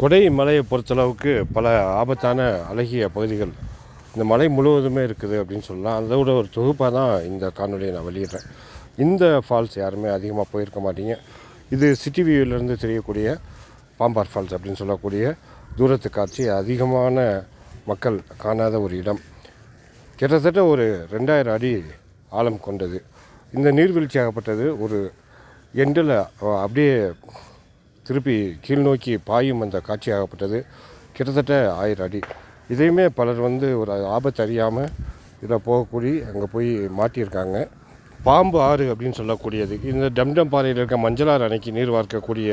கொடை மலையை பொறுத்தளவுக்கு பல ஆபத்தான அழகிய பகுதிகள். இந்த மலை முழுவதுமே இருக்குது அப்படின்னு சொல்லலாம். அதோட ஒரு தொகுப்பாக தான் இந்த காணொலியை நான் வெளியிடுறேன். இந்த ஃபால்ஸ் யாருமே அதிகமாக போயிருக்க மாட்டீங்க. இது சிட்டி வியூவிலேருந்து தெரியக்கூடிய பாம்பார் ஃபால்ஸ் அப்படின்னு சொல்லக்கூடிய தூரத்து காட்சி அதிகமான மக்கள் காணாத ஒரு இடம். கிட்டத்தட்ட ஒரு ரெண்டாயிரம் அடி ஆழம் கொண்டது. இந்த நீர்வீழ்ச்சி ஆகப்பட்டது ஒரு எண்டில் அப்படியே திருப்பி கீழ் நோக்கி பாயும் அந்த காட்சியாகப்பட்டது. கிட்டத்தட்ட ஆயிரம் அடி. இதையுமே பலர் வந்து ஒரு ஆபத்து அறியாமல் இதில் போகக்கூடி அங்கே போய் மாட்டியிருக்காங்க. பாம்பு ஆறு அப்படின்னு சொல்லக்கூடியது. இந்த டம்டம் பாறையில் இருக்க மஞ்சளாறு அணைக்கு நீர் வார்க்கக்கூடிய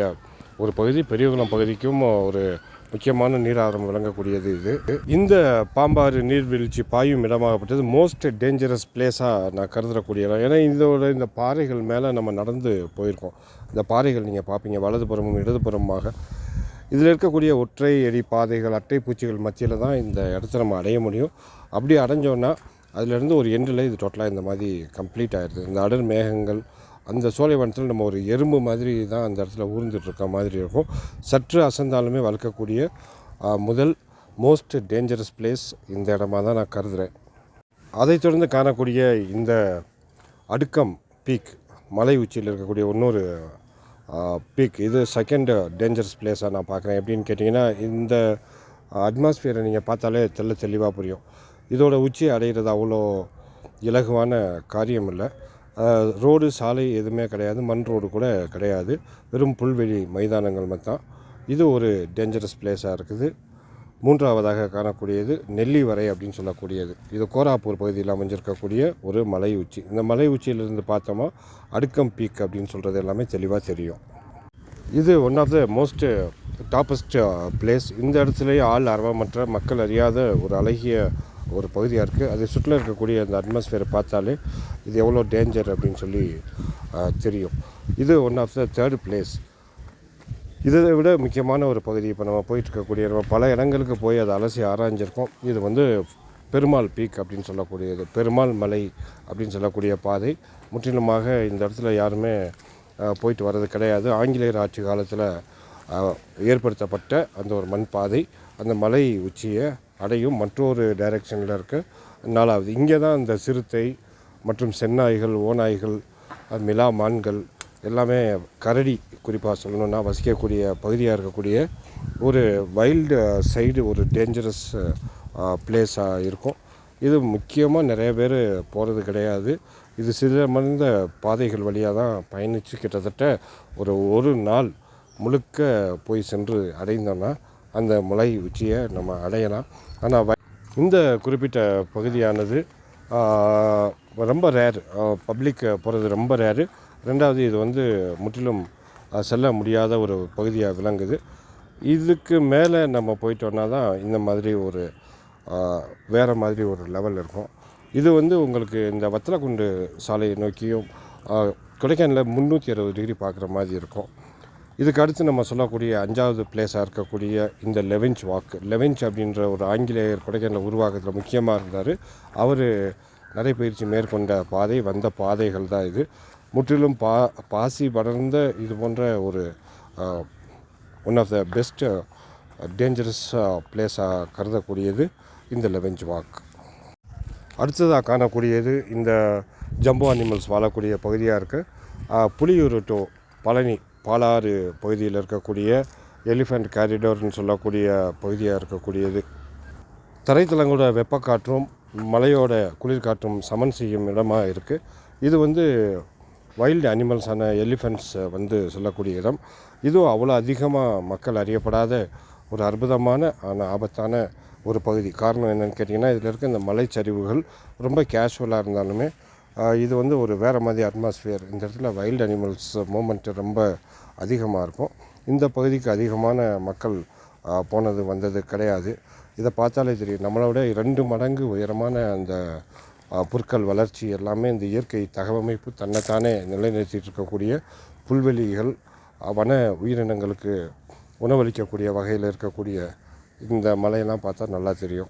ஒரு பகுதி பெரியகுளம் பகுதிக்கும் ஒரு முக்கியமான நீராதாரம் விளங்கக்கூடியது இது. இந்த பாம்பாறு நீர்வீழ்ச்சி பாயும் இடமாகப்பட்டது. மோஸ்ட் டேஞ்சரஸ் பிளேஸாக நான் கருதக்கூடிய இடம். ஏன்னா இதோட இந்த பாறைகள் மேலே நம்ம நடந்து போயிருக்கோம். இந்த பாறைகள் நீங்கள் பார்ப்பீங்க வலதுபுறமும் இடதுபுறமாக இதில் இருக்கக்கூடிய ஒற்றை எடி பாதைகள் அட்டை பூச்சிகள் மத்தியில் தான் இந்த இடத்த நம்ம அடைய முடியும். அப்படி அடைஞ்சோன்னா அதுலேருந்து ஒரு எண்டில் இது டோட்டலாக இந்த மாதிரி கம்ப்ளீட் ஆயிடுது இந்த அடர் மேகங்கள் அந்த சோலைவனத்தில் நம்ம ஒரு எறும்பு மாதிரி தான் அந்த இடத்துல ஊர்ந்துட்டு இருக்க மாதிரி இருக்கும். சற்று அசந்தாலுமே வளர்க்கக்கூடிய முதல் மோஸ்ட் டேஞ்சரஸ் பிளேஸ் இந்த இடமா தான் நான் கருதுகிறேன் அதைத் தொடர்ந்து காணக்கூடிய இந்த அடுக்கம் பீக் மலை உச்சியில் இருக்கக்கூடிய இன்னொரு பீக் இது செகண்ட் டேஞ்சரஸ் பிளேஸாக நான் பார்க்குறேன். எப்படின்னு கேட்டிங்கன்னா இந்த அட்மாஸ்பியரை நீங்கள் பார்த்தாலே தெள்ள தெளிவாக புரியும். இதோட உச்சி அடைகிறது அவ்வளோ இலகுவான காரியம் இல்லை ரோடு சாலை எதுவுமே கிடையாது. மண் ரோடு கூட கிடையாது. வெறும் புல்வெளி மைதானங்கள் மட்டும் இது ஒரு டேஞ்சரஸ் பிளேஸாக இருக்குது. மூன்றாவதாக காணக்கூடியது நெல்லிவரை அப்படின்னு சொல்லக்கூடியது. இது கோராப்பூர் பகுதியில் அமைஞ்சிருக்கக்கூடிய ஒரு மலை உச்சி. இந்த மலை உச்சியிலிருந்து பார்த்தோமா அடுக்கம் பீக் அப்படின்னு சொல்கிறது எல்லாமே தெளிவாக தெரியும். இது one of the most toppest place இந்த இடத்துலையே ஆள் அரவமற்ற மக்கள் அறியாத ஒரு அழகிய ஒரு பகுதியாக இருக்குது. அதை சுற்றில இருக்கக்கூடிய அந்த அட்மாஸ்ஃபியரை பார்த்தாலே இது எவ்வளோ டேஞ்சர் அப்படின்னு சொல்லி தெரியும். இது one of the third place இதை விட முக்கியமான ஒரு பகுதி இப்போ நம்ம போயிட்டுருக்கக்கூடிய நம்ம பல இடங்களுக்கு போய் அதை அலசி ஆராய்ஞ்சிருக்கோம். இது வந்து பெருமாள் பீக் அப்படின்னு சொல்லக்கூடியது. பெருமாள் மலை அப்படின்னு சொல்லக்கூடிய பாதை. முற்றிலுமாக இந்த இடத்துல யாருமே போயிட்டு வர்றது கிடையாது. ஆங்கிலேயர் ஆட்சி காலத்தில் ஏற்படுத்தப்பட்ட அந்த ஒரு மண் பாதை அந்த மலை உச்சியை அடையும். மற்றொரு டைரெக்ஷனில் இருக்க நாலாவது. இங்கே தான் இந்த சிறுத்தை மற்றும் செந்நாய்கள் ஓநாய்கள் மிலா மான்கள் எல்லாமே கரடி குறிப்பாக சொல்லணுன்னா வசிக்கக்கூடிய பகுதியாக இருக்கக்கூடிய ஒரு வைல்டு சைடு ஒரு டேஞ்சரஸ் பிளேஸாக இருக்கும். இது முக்கியமாக நிறைய பேர் போகிறது கிடையாது. இது சிதமர்ந்த பாதைகள் வழியாக தான் பயணித்து கிட்டத்தட்ட ஒரு ஒரு நாள் முழுக்க போய் சென்று அடைந்தோன்னா அந்த மலை உச்சியை நம்ம அடையலாம். ஆனால் இந்த குறிப்பிட்ட பகுதியானது ரொம்ப ரேர் பப்ளிக் போகிறது ரொம்ப ரேரு ரெண்டாவது இது வந்து முற்றிலும் செல்ல முடியாத ஒரு பகுதியாக விளங்குது. இதுக்கு மேலே நம்ம போயிட்டோன்னா தான் இந்த மாதிரி ஒரு வேறு மாதிரி ஒரு லெவல் இருக்கும். இது வந்து உங்களுக்கு இந்த வத்தலக்குண்டு சாலையை நோக்கியும் கொடைக்கானலில் முந்நூற்றி அறுபது டிகிரி பார்க்குற மாதிரி இருக்கும். இதுக்கு அடுத்து நம்ம சொல்லக்கூடிய அஞ்சாவது பிளேஸாக இருக்கக்கூடிய இந்த லெவென்ச் வாக்கு லெவென்ச் அப்படின்ற ஒரு ஆங்கிலேயர் கொடைக்கானல் உருவாக்கத்தில் முக்கியமாக இருந்தார். அவர் நடைபயிற்சி மேற்கொண்ட பாதை வந்த பாதைகள் தான் இது. முற்றிலும் பா பாசி படர்ந்த இது போன்ற ஒரு one of the best dangerous பிளேஸாக கருதக்கூடியது இந்த லெவென்ச் வாக் அடுத்ததாக காணக்கூடியது இந்த ஜம்போ அனிமல்ஸ் வாழக்கூடிய பகுதியாக இருக்குது புலியூர் டு பழனி. பாலாறு பகுதியில் இருக்கக்கூடிய எலிஃபண்ட் காரிடோர்னு சொல்லக்கூடிய பகுதியாக இருக்கக்கூடியது. தரைத்தலங்களோட வெப்பக்காற்றும் மலையோட குளிர்காற்றும் சமன் செய்யும் இடமாக இருக்குது இது வந்து வைல்டு அனிமல்ஸான எலிஃபண்ட்ஸ் வந்து சொல்லக்கூடிய இடம். இதுவும் அவ்வளோ அதிகமாக மக்கள் அறியப்படாத ஒரு அற்புதமான ஆனால் ஆபத்தான ஒரு பகுதி. காரணம் என்னென்னு கேட்டிங்கன்னா இதில் இருக்க இந்த மலைச்சரிவுகள் ரொம்ப கேஷுவலாக இருந்தாலுமே இது வந்து ஒரு வேறு மாதிரி அட்மாஸ்ஃபியர் இந்த இடத்துல வைல்டு அனிமல்ஸ் மூமெண்ட் ரொம்ப அதிகமாக இருக்கும். இந்த பகுதிக்கு அதிகமான மக்கள் போனது வந்தது கிடையாது. இதை பார்த்தாலே தெரியும். நம்மளோட ரெண்டு மடங்கு உயரமான அந்த புற்கள் வளர்ச்சி எல்லாமே இந்த இயற்கை தகவமைப்பு தன்னைத்தானே நிலைநிறுத்திட்டு இருக்கக்கூடிய புல்வெளிகள் வன உயிரினங்களுக்கு உணவளிக்கக்கூடிய வகையில் இருக்கக்கூடிய இந்த மலையெல்லாம் பார்த்தா நல்லா தெரியும்.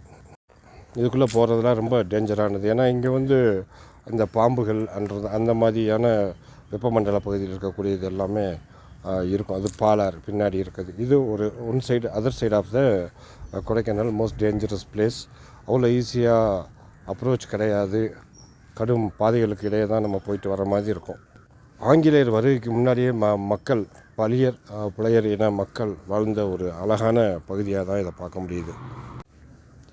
இதுக்குள்ளே போகிறதுலாம் ரொம்ப டேஞ்சரானது ஏன்னா இங்கே வந்து இந்த பாம்புகள் அன்றது அந்த மாதிரியான வெப்பமண்டல பகுதியில் இருக்கக்கூடியது எல்லாமே இருக்கும். அது பாலாறு பின்னாடி இருக்குது. இது ஒரு one side other side of the Kodaikanal most dangerous place அவ்வளோ ஈஸியாக அப்ரோச் கிடையாது. கடும் பாதைகளுக்கு இடையே தான் நம்ம போயிட்டு வர மாதிரி இருக்கும். ஆங்கிலேயர் வருகைக்கு முன்னாடியே ம மக்கள் பழியர் புலையர் இன மக்கள் வாழ்ந்த ஒரு அழகான பகுதியாக தான் இதை பார்க்க முடியுது.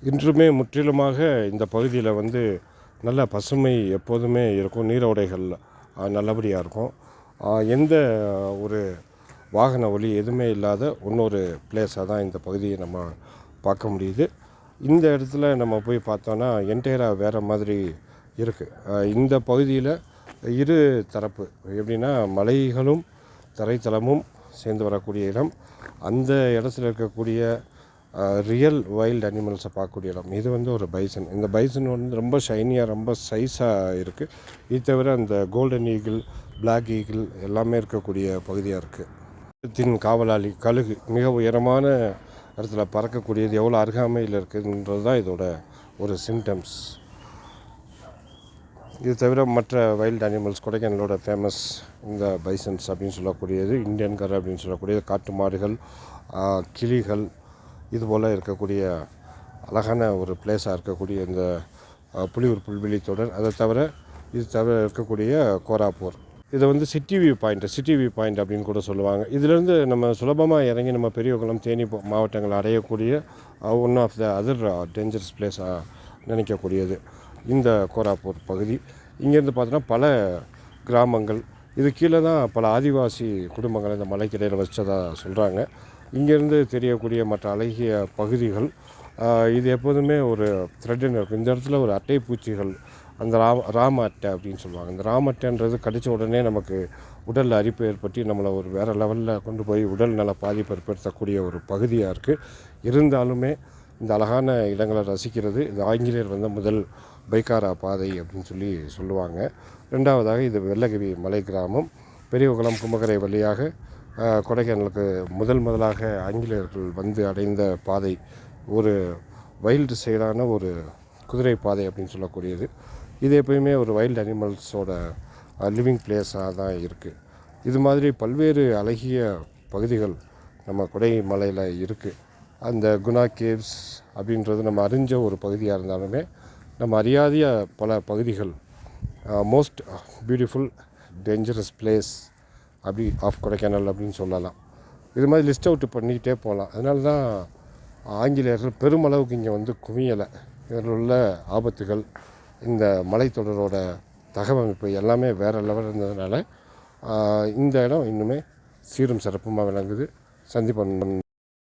இன்றுமே முற்றிலுமாக இந்த பகுதியில் வந்து நல்ல பசுமை எப்போதுமே இருக்கும் நீரோடைகள் நல்லபடியாக இருக்கும். எந்த ஒரு வாகன ஒலி எதுவுமே இல்லாத இன்னொரு பிளேஸாக தான் இந்த பகுதியை நம்ம பார்க்க முடியுது. இந்த இடத்துல நம்ம போய் பார்த்தோன்னா என்டையராக வேறு மாதிரி இருக்குது இந்த பகுதியில் இரு தரப்பு எப்படின்னா மலைகளும் தரைத்தளமும் சேர்ந்து வரக்கூடிய இடம். அந்த இடத்துல இருக்கக்கூடிய ரியல் வைல்டு அனிமல்ஸை பார்க்கக்கூடிய இடம். இது வந்து ஒரு பைசன் இந்த பைசன் வந்து ரொம்ப ஷைனியாக ரொம்ப சைஸாக இருக்குது இது தவிர அந்த கோல்டன் ஈகிள் பிளாக் ஈகிள் எல்லாமே இருக்கக்கூடிய பகுதியாக இருக்குது தின் காவலாளி கழுகு மிக உயரமான இடத்துல பறக்கக்கூடியது எவ்வளோ அருகாமையில் இருக்குதுன்றது தான் இதோட ஒரு சிம்டம்ஸ் இது தவிர மற்ற வைல்டு அனிமல்ஸ் கொடைக்கானலோட ஃபேமஸ் இந்த பைசன்ஸ் அப்படின்னு சொல்லக்கூடியது இந்தியன் கர் அப்படின்னு சொல்லக்கூடியது காட்டு மாடுகள் கிளிகள் இதுபோல் இருக்கக்கூடிய அழகான ஒரு பிளேஸாக இருக்கக்கூடிய இந்த புலியூர் புல்வெளி தொடர். அதை தவிர இது தவிர இருக்கக்கூடிய கோராப்பூர். இதை வந்து city view point city view point அப்படின்னு கூட சொல்லுவாங்க. இதிலேருந்து நம்ம சுலபமாக இறங்கி நம்ம பெரியகுளம் தேனி மாவட்டங்கள் அடையக்கூடிய one of the other dangerous பிளேஸாக நினைக்கக்கூடியது இந்த கோராப்பூர் பகுதி. இங்கேருந்து பார்த்தோன்னா பல கிராமங்கள். இது கீழே தான் பல ஆதிவாசி குடும்பங்கள் இந்த மலைக்கிடையில் வச்சதாக சொல்கிறாங்க இங்கேருந்து தெரியக்கூடிய மற்ற அழகிய பகுதிகள் இது எப்போதுமே ஒரு த்ரெட்டுன்னு இருக்கும். இந்த இடத்துல ஒரு அட்டை பூச்சிகள் அந்த ராம ராம அட்டை அப்படின்னு சொல்லுவாங்க. இந்த ராம அட்டைன்றது கடித்த உடனே நமக்கு உடல் அரிப்பு ஏற்பட்டு நம்மளை ஒரு வேறு லெவலில் கொண்டு போய் உடல் நல பாதிப்பு ஏற்படுத்தக்கூடிய ஒரு பகுதியாக இருக்குது இருந்தாலுமே இந்த அழகான இடங்களை ரசிக்கிறது இது ஆங்கிலேயர் வந்த முதல் பைக்காரா பாதை அப்படின்னு சொல்லி சொல்லுவாங்க. ரெண்டாவதாக இது வெள்ளகிரி மலை கிராமம். பெரியகுளம் கும்பகரை வழியாக கொடைக்கானலுக்கு முதல் முதலாக ஆங்கிலேயர்கள் வந்து அடைந்த பாதை ஒரு வைல்டு சைடான ஒரு குதிரை பாதை அப்படின்னு சொல்லக்கூடியது. இது எப்பயுமே ஒரு வைல்டு அனிமல்ஸோட லிவிங் பிளேஸாக தான் இருக்குது இது மாதிரி பல்வேறு அழகிய பகுதிகள் நம்ம கொடை மலையில் இருக்குது அந்த குணா கேவ்ஸ் அப்படின்றது நம்ம அறிஞ்ச ஒரு பகுதியாக இருந்தாலுமே நம்ம அறியாதிய பல பகுதிகள் மோஸ்ட் பியூட்டிஃபுல் டேஞ்சரஸ் பிளேஸ் அப்படி ஆஃப் கொடைக்கானல் அப்படின்னு சொல்லலாம். இது மாதிரி லிஸ்ட் அவுட் பண்ணிக்கிட்டே போகலாம் அதனால தான் ஆங்கிலேயர்கள் பெருமளவுக்கு இங்கே வந்து குவியலை. இதில் உள்ள ஆபத்துகள் இந்த மலைத்தொடரோட தகவமைப்பு எல்லாமே வேறு லெவல் இருந்ததுனால இந்த இடம் இன்னுமே சீரும் சிறப்புமாக விளங்குது. சந்திப்பன்